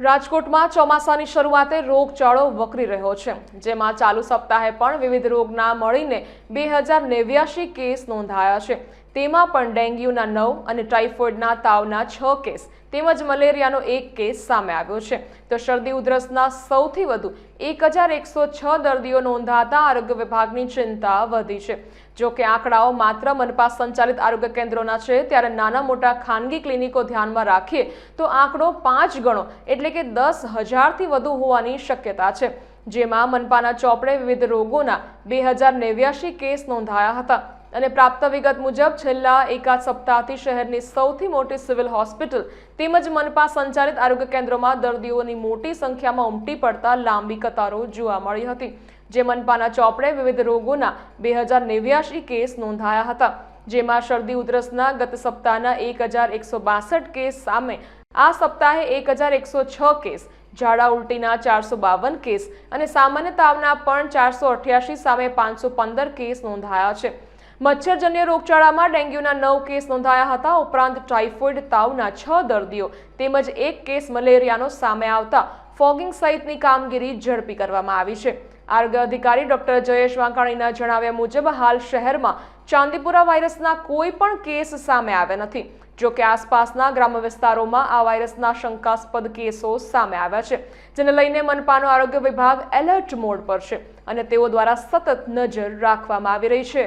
રાજકોટમાં ચોમાસાની શરૂઆતે રોગચાળો વકરી રહ્યો છે. જેમાં ચાલુ સપ્તાહે પણ વિવિધ રોગના મળીને બે હજાર નેવ્યાશી કેસ નોંધાયા છે. તેમાં પણ ડેન્ગ્યુના નવ અને ટાઇફોઇડના તાવના છ કેસ, તેમજ મલેરિયાનો એક કેસ સામે આવ્યો છે. તો શરદી ઉધરસના સૌથી વધુ એક હજાર એકસો છ દર્દીઓ નોંધાતા આરોગ્ય વિભાગની ચિંતા વધી છે. જો કે આંકડાઓ માત્ર મનપા સંચાલિત આરોગ્ય કેન્દ્રોના છે, ત્યારે નાના મોટા ખાનગી ક્લિનિકો ધ્યાનમાં રાખીએ તો આંકડો પાંચ ગણો, એટલે કે દસ હજારથી વધુ હોવાની શક્યતા છે. જેમાં મનપાના ચોપડે વિવિધ રોગોના બે હજાર નેવ્યાશી કેસ નોંધાયા હતા. અને પ્રાપ્ત વિગત મુજબ, છેલ્લા એકાદ સપ્તાહથી શહેરની સૌથી મોટી સિવિલ હોસ્પિટલ તેમજ મનપા સંચાલિત આરોગ્ય કેન્દ્રોમાં દર્દીઓની મોટી સંખ્યામાં ઉમટી પડતા લાંબી કતારો જોવા મળી હતી, જે મનપાના ચોપડે વિવિધ રોગોના બે હજાર નેવ્યાશી કેસ નોંધાયા હતા, જેમાં શરદી ઉધરસના ગત સપ્તાહના એક હજાર એકસો બાસઠ કેસ સામે, આ સપ્તાહે એક હજાર એકસો છ કેસ, ઝાડા ઉલટીના ચારસો બાવન કેસ અને સામાન્ય તાવના પણ ચારસો અઠ્યાસી સામે પાંચસો પંદર કેસ નોંધાયા છે. મચ્છરજન્ય રોગચાળામાં ડેન્ગ્યુના નવ કેસ નોંધાયા હતા. ઉપરાંત ટાઇફોઇડ, તાવના છ દર્દીઓ તેમજ એક કેસ મલેરિયાનો સામે આવતા ફોગિંગ સહિતની કામગીરી ઝડપી કરવામાં આવી છે. આરોગ્ય અધિકારી ડોક્ટર જયેશ વાંકાણીના જણાવ્યા મુજબ, હાલ શહેરમાં ચાંદીપુરા વાયરસના કોઈ પણ કેસ સામે આવ્યા નથી. જો કે આસપાસના ગ્રામ્ય વિસ્તારોમાં આ વાયરસના શંકાસ્પદ કેસો સામે આવ્યા છે, જેને લઈને મનપાનો આરોગ્ય વિભાગ એલર્ટ મોડ પર છે અને તેઓ દ્વારા સતત નજર રાખવામાં આવી રહી છે.